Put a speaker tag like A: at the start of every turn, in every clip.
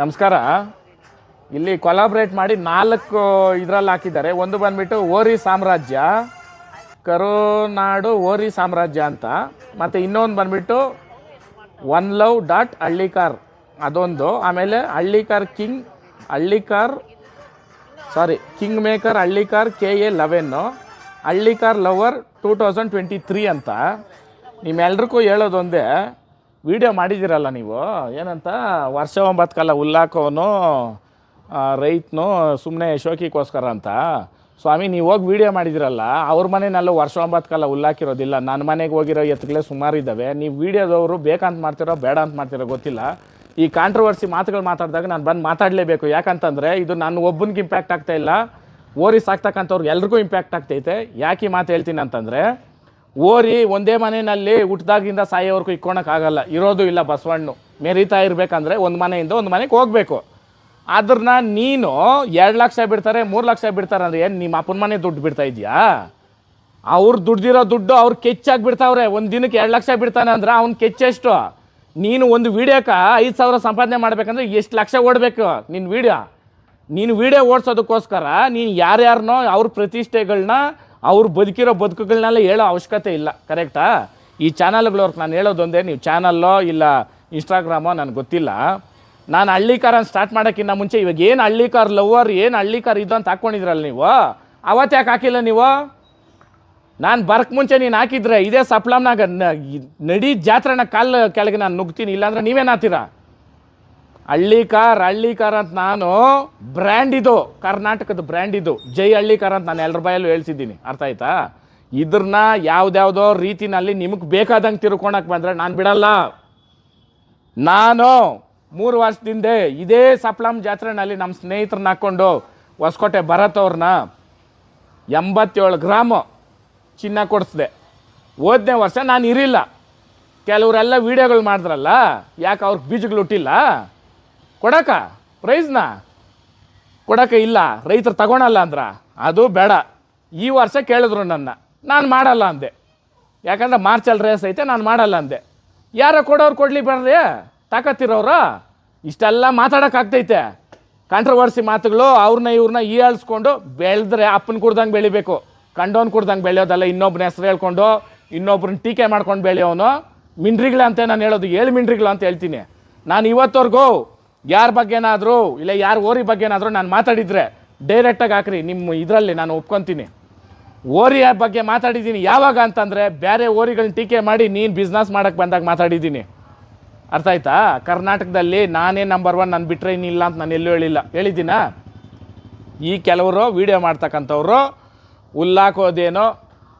A: ನಮಸ್ಕಾರ. ಇಲ್ಲಿ ಕೊಲಾಬ್ರೇಟ್ ಮಾಡಿ ನಾಲ್ಕು ಇದರಲ್ಲಿ ಹಾಕಿದ್ದಾರೆ. ಒಂದು ಬಂದ್ಬಿಟ್ಟು ಓರಿ ಸಾಮ್ರಾಜ್ಯ, ಕರುನಾಡು ಓರಿ ಸಾಮ್ರಾಜ್ಯ ಅಂತ. ಮತ್ತು ಇನ್ನೊಂದು ಬಂದ್ಬಿಟ್ಟು ಒನ್ ಲವ್ ಡಾಟ್ ಹಳ್ಳಿಕಾರ್ ಅದೊಂದು. ಆಮೇಲೆ Hallikar king, Hallikar sorry kingmaker Hallikar K A eleven. Hallikar lover two thousand twenty three ಅಂತ. ನಿಮ್ಮೆಲ್ರಿಗೂ ಹೇಳೋದೊಂದೇ ವಿಡಿಯೋ ಮಾಡಿದ್ದೀರಲ್ಲ ನೀವು? ಏನಂತ? ವರ್ಷ ಒಂಬತ್ತು ಕಾಲ ಹುಲ್ಲಾಕೋನು ರೈತನು ಸುಮ್ಮನೆ ಶೋಕಿಗೋಸ್ಕರ ಅಂತ. ಸ್ವಾಮಿ, ನೀವು ಹೋಗಿ ವಿಡಿಯೋ ಮಾಡಿದಿರಲ್ಲ ಅವ್ರ ಮನೆಯಲ್ಲೂ ವರ್ಷ ಒಂಬತ್ತು ಕಾಲ ಉಲ್ಲಾಕಿರೋದಿಲ್ಲ ನನ್ನ ಮನೆಗೆ ಹೋಗಿರೋ ಎತ್ತುಗಳೇ ಸುಮಾರು ಇದ್ದಾವೆ. ನೀವು ವಿಡಿಯೋದವರು ಬೇಕಂತ ಮಾಡ್ತಿರೋ, ಬೇಡ ಅಂತ ಮಾಡ್ತಿರೋ ಗೊತ್ತಿಲ್ಲ. ಈ ಕಾಂಟ್ರವರ್ಸಿ ಮಾತುಗಳು ಮಾತಾಡಿದಾಗ ನಾನು ಬಂದು ಮಾತಾಡಲೇಬೇಕು. ಯಾಕಂತಂದರೆ ಇದು ನನ್ನ ಒಬ್ಬನಿಗೆ ಇಂಪ್ಯಾಕ್ಟ್ ಆಗ್ತಾ ಇಲ್ಲ. ಓರಿ ಸಾಕ್ತಕ್ಕಂಥವ್ರಿಗೆ ಎಲ್ರಿಗೂ ಇಂಪ್ಯಾಕ್ಟ್ ಆಗ್ತೈತೆ. ಯಾಕೆ ಮಾತು ಹೇಳ್ತೀನಿ ಅಂತಂದರೆ ಓರಿ ಒಂದೇ ಮನೆಯಲ್ಲಿ ಹುಟ್ಟಿದಾಗಿಂದ ಸಾಯೋವರೆಗೂ ಇಕ್ಕೊಳಕ್ಕಾಗಲ್ಲ. ಇರೋದು ಇಲ್ಲ ಬಸವಣ್ಣು. ಮೆರೀತಾ ಇರಬೇಕಂದ್ರೆ ಒಂದು ಮನೆಯಿಂದ ಒಂದು ಮನೆಗೆ ಹೋಗಬೇಕು. ಅದ್ರನ್ನ ನೀನು ಎರಡು ಲಕ್ಷ ಬಿಡ್ತಾರೆ, ಮೂರು ಲಕ್ಷ ಬಿಡ್ತಾರೆ ಅಂದ್ರೆ ಏನು ನಿಮ್ಮ ಅಪ್ಪನ ಮನೆ ದುಡ್ಡು ಬಿಡ್ತಾ ಇದೆಯಾ? ಅವ್ರು ದುಡ್ದಿರೋ ದುಡ್ಡು ಅವ್ರು ಕೆಚ್ಚಾಗಿ ಬಿಡ್ತಾವ್ರೆ. ಒಂದು ದಿನಕ್ಕೆ ಎರಡು ಲಕ್ಷ ಬಿಡ್ತಾನೆ ಅಂದ್ರೆ ಅವ್ನು ಕೆಚ್ಚೆಷ್ಟು? ನೀನು ಒಂದು ವೀಡಿಯೋಕ್ಕೆ ಐದು ಸಾವಿರ ಸಂಪಾದನೆ ಮಾಡಬೇಕಂದ್ರೆ ಎಷ್ಟು ಲಕ್ಷ ಓಡಬೇಕು ನಿನ್ನ ವೀಡಿಯೋ? ನೀನು ವೀಡಿಯೋ ಓಡಿಸೋದಕ್ಕೋಸ್ಕರ ನೀನು ಯಾರ್ಯಾರನೋ ಅವ್ರ ಪ್ರತಿಷ್ಠೆಗಳನ್ನ ಅವ್ರು ಬದುಕಿರೋ ಬದುಕುಗಳನ್ನೆಲ್ಲ ಹೇಳೋ ಅವಶ್ಯಕತೆ ಇಲ್ಲ ಕರೆಕ್ಟಾ ಈ ಚಾನಲ್ಗಳವ್ರಿಗೆ ನಾನು ಹೇಳೋದೊಂದೇ, ನೀವು ಚಾನಲ್ಲೋ ಇಲ್ಲ ಇನ್ಸ್ಟಾಗ್ರಾಮೋ ನನಗೆ ಗೊತ್ತಿಲ್ಲ. ನಾನು ಹಳ್ಳಿ ಕಾರನ್ನು ಸ್ಟಾರ್ಟ್ ಮಾಡೋಕ್ಕಿಂತ ಮುಂಚೆ ಇವಾಗ ಏನು ಹಳ್ಳಿ ಕಾರ್ ಲವರ್ ಏನು ಹಳ್ಳಿ ಕಾರ್ ಇದು ಅಂತ ಹಾಕ್ಕೊಂಡಿದ್ರಲ್ಲ ನೀವು? ಅವತ್ತು ಯಾಕೆ ಹಾಕಿಲ್ಲ ನೀವು? ನಾನು ಬರಕ್ ಮುಂಚೆ ನೀನು ಹಾಕಿದ್ರೆ ಇದೇ ಸಪ್ಲಮ್ನಾಗ ನಡೀ ಜಾತ್ರೆನ ಕಾಲು ಕೆಳಗೆ ನಾನು ನುಗ್ತೀನಿ, ಇಲ್ಲಾಂದ್ರೆ ನೀವೇನು ಹಳ್ಳಿ ಕಾರ್ ಹಳ್ಳಿ ಕಾರ್ ಅಂತ ನಾನು ಬ್ರ್ಯಾಂಡ್ ಇದು, ಕರ್ನಾಟಕದ ಬ್ರ್ಯಾಂಡ್ ಇದು. ಜೈ ಹಳ್ಳಿಕಾರ್ ಅಂತ ನಾನು ಎಲ್ಲರ ಬಾಯಲ್ಲೂ ಹೇಳ್ಸಿದ್ದೀನಿ. ಅರ್ಥ ಆಯ್ತಾ? ಇದ್ರನ್ನ ಯಾವುದ್ಯಾವುದೋ ರೀತಿನಲ್ಲಿ ನಿಮಗೆ ಬೇಕಾದಂಗೆ ತಿರ್ಕೊಳಕ್ ಬಂದರೆ ನಾನು ಬಿಡಲ್ಲ. ನಾನು ಮೂರು ವರ್ಷದಿಂದ ಇದೇ ಸಪ್ಲಮ್ ಜಾತ್ರೆನಲ್ಲಿ ನಮ್ಮ ಸ್ನೇಹಿತರನ್ನ ಹಾಕ್ಕೊಂಡು ಹೊಸಕೋಟೆ ಭರತ್ ಅವ್ರನ್ನ ಎಂಬತ್ತೇಳು ಗ್ರಾಮು ಚಿನ್ನ ಕೊಡಿಸ್ದೆ. ಹೋದನೇ ವರ್ಷ ನಾನು ಇರಿಲ್ಲ. ಕೆಲವರೆಲ್ಲ ವೀಡಿಯೋಗಳು ಮಾಡಿದ್ರಲ್ಲ? ಯಾಕೆ ಅವ್ರಿಗೆ ಬೀಜಗಳು ಹುಟ್ಟಿಲ್ಲ? ಕೊಡಕ, ಪ್ರೈಸ್ನ? ಕೊಡಕ ಇಲ್ಲ, ರೈತರು ತಗೊಳಲ್ಲ ಅಂದ್ರ? ಅದು ಬೇಡ. ಈ ವರ್ಷ ಕೇಳಿದ್ರು ನನ್ನ, ನಾನು ಮಾಡಲ್ಲ ಅಂದೆ. ಯಾಕಂದ್ರೆ ಮಾರ್ಚಲ್ಲಿ ರೇಸ್ ಐತೆ, ನಾನು ಮಾಡಲ್ಲ ಅಂದೆ. ಯಾರ ಕೊಡೋರು ಕೊಡ್ಲಿ ಬೇಡ್ರಿ, ತಾಕತ್ತಿರೋರು? ಇಷ್ಟೆಲ್ಲ ಮಾತಾಡೋಕ್ಕಾಗ್ತೈತೆ ಕಾಂಟ್ರವರ್ಸಿ ಮಾತುಗಳು ಅವ್ರನ್ನ ಇವ್ರನ್ನ ಈಯಾಳಿಸ್ಕೊಂಡು ಬೆಳೆದ್ರೆ ಅಪ್ಪನ ಕುಡ್ದಂಗೆ ಬೆಳಿಬೇಕು. ಕಂಡೋನ್ ಕುಡ್ದಂಗೆ ಬೆಳೆಯೋದಲ್ಲ ಇನ್ನೊಬ್ಬನ ಹೆಸರು ಹೇಳ್ಕೊಂಡು ಇನ್ನೊಬ್ರನ್ನ ಟೀಕೆ ಮಾಡ್ಕೊಂಡು ಬೆಳೆಯೋನು. ಮಿಂಡ್ರಿಗಳ ಅಂತ ನಾನು ಹೇಳೋದು, ಏಳು ಮಿಂಡ್ರಿಗಳು ಅಂತ ಹೇಳ್ತೀನಿ. ನಾನು ಇವತ್ತವರೆಗೂ ಯಾರ ಬಗ್ಗೆನಾದರೂ, ಇಲ್ಲ ಯಾರ ಓರಿ ಬಗ್ಗೆನಾದರೂ ನಾನು ಮಾತಾಡಿದರೆ ಡೈರೆಕ್ಟಾಗಿ ಹಾಕ್ರಿ ನಿಮ್ಮ ಇದರಲ್ಲಿ ನಾನು ಒಪ್ಕೊತೀನಿ. ಓರಿಯ ಬಗ್ಗೆ ಮಾತಾಡಿದ್ದೀನಿ ಯಾವಾಗ ಅಂತಂದರೆ ಬೇರೆ ಓರಿಗಳನ್ನ ಟೀಕೆ ಮಾಡಿ ನೀನು ಬಿಸ್ನೆಸ್ ಮಾಡೋಕ್ಕೆ ಬಂದಾಗ ಮಾತಾಡಿದ್ದೀನಿ. ಅರ್ಥ ಆಯ್ತಾ? ಕರ್ನಾಟಕದಲ್ಲಿ ನಾನೇ ನಂಬರ್ ಒನ್ ನಾನು ಬಿಟ್ಟರೆ ಇನ್ನಿಲ್ಲ ಅಂತ ನಾನು ಎಲ್ಲೂ ಹೇಳಿಲ್ಲ. ಹೇಳಿದ್ದೀನಾ? ಈ ಕೆಲವರು ವೀಡಿಯೋ ಮಾಡ್ತಕ್ಕಂಥವ್ರು ಹುಲ್ಲಾಕೋದೇನೋ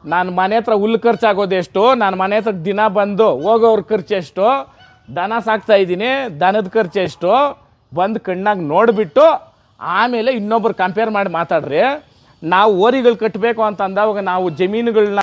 A: ನಾನು ಮನೆ ಹತ್ರ ಹುಲ್ಲು ಖರ್ಚಾಗೋದೆಷ್ಟು ನಾನು ಮನೆ ಹತ್ರ ದಿನ ಬಂದು ಹೋಗೋವ್ರ ಖರ್ಚು ಎಷ್ಟು ದನ ಸಾಕ್ತಾ ಇದ್ದೀನಿ, ದನದ ಖರ್ಚು ಎಷ್ಟು? ಬಂದು ಕಣ್ಣಾಗ ನೋಡಿಬಿಟ್ಟು ಆಮೇಲೆ ಇನ್ನೊಬ್ರು ಕಂಪೇರ್ ಮಾಡಿ ಮಾತಾಡ್ರಿ. ನಾವು ಓರಿಗಳು ಕಟ್ಟಬೇಕು ಅಂತ ಅಂದಾಗ ನಾವು ಜಮೀನುಗಳನ್ನ